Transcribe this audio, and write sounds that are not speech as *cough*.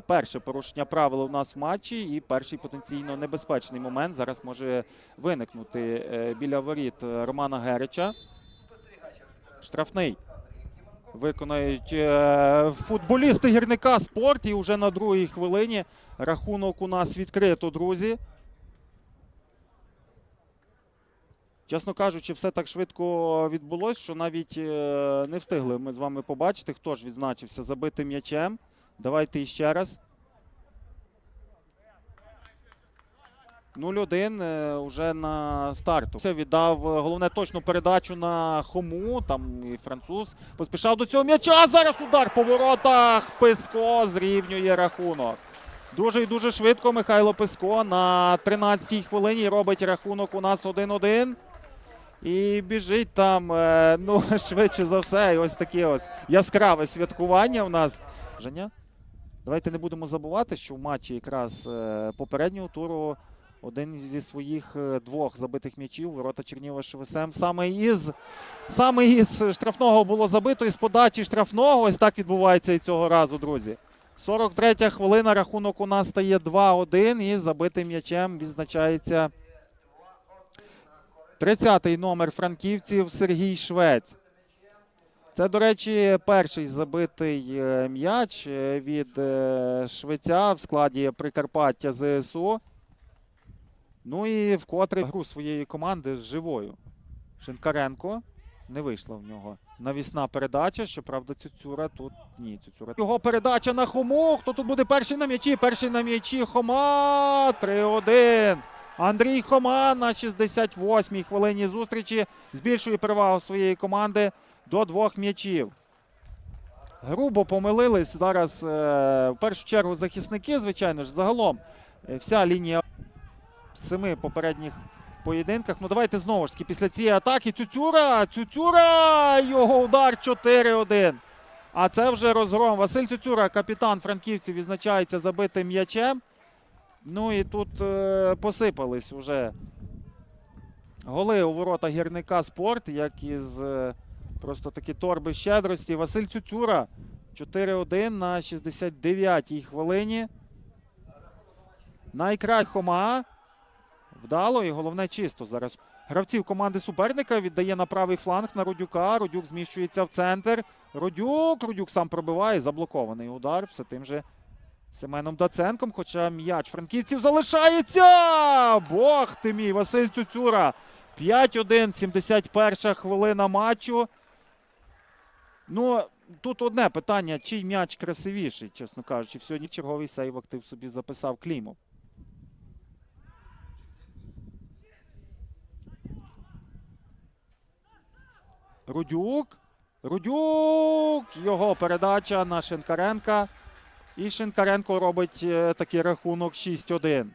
перше порушення правил у нас в матчі і перший потенційно небезпечний момент зараз може виникнути е, біля воріт Романа Герича. Штрафний. Виконають е, футболісти гірника спорт. І вже на другій хвилині рахунок у нас відкрито, друзі. Чесно кажучи, все так швидко відбулося, що навіть е, не встигли ми з вами побачити, хто ж відзначився забитим м'ячем. Давайте іще раз. 0-1 е, уже на старту. Це віддав е, головне точну передачу на Хому. Там і француз поспішав до цього м'яча. Зараз удар по воротах. Писко зрівнює рахунок. Дуже і дуже швидко Михайло Писко на 13-й хвилині робить рахунок у нас 1-1. І біжить там, е, ну, *laughs* швидше за все, і ось таке ось яскраве святкування в нас. Женя, давайте не будемо забувати, що в матчі якраз е, попереднього туру один зі своїх е, двох забитих м'ячів ворота Чернігова ШВСМ саме із, саме із штрафного було забито, із подачі штрафного. Ось так відбувається і цього разу, друзі. 43 хвилина, рахунок у нас стає 2-1 і забитим м'ячем відзначається 30-й номер франківців Сергій Швець. Це, до речі, перший забитий е, м'яч е, від е, швеця в складі Прикарпаття ЗСУ. Ну і вкотре гру своєї команди з живою. Шинкаренко не вийшла в нього. Навісна передача. Щоправда, Цюцюра тут ні. Цюцюра. Його передача на Хому. Хто тут буде перший на м'ячі? Перший на м'ячі Хома. 3-1. Андрій Хома на 68-й хвилині зустрічі збільшує перевагу своєї команди до двох м'ячів. Грубо помилились зараз е, в першу чергу захисники, звичайно ж, загалом е, вся лінія семи попередніх поєдинках. Ну давайте знову ж таки після цієї атаки Цюцюра, Цюцюра, його удар 4-1. А це вже розгром. Василь Цюцюра, капітан франківців, відзначається забитим м'ячем. Ну і тут е, посипались уже голи у ворота гірника спорт, як із е, просто такі торби щедрості. Василь Цюцюра 4-1 на 69-й хвилині. Найкрай Хома. Вдало і головне чисто зараз. Гравців команди суперника віддає на правий фланг на Родюка. Родюк зміщується в центр. Родюк. Родюк сам пробиває. Заблокований удар. Все тим же Семеном Даценком. Хоча м'яч франківців залишається. Бог ти мій, Василь Цюцюра. 5-1, 71 хвилина матчу. Ну, тут одне питання: чий м'яч красивіший, чесно кажучи. Сьогодні черговий сейв актив собі записав Клімов. Рудюк. Рудюк. Його передача на Шинкаренка. І Шинкаренко робить е, такий рахунок 6-1.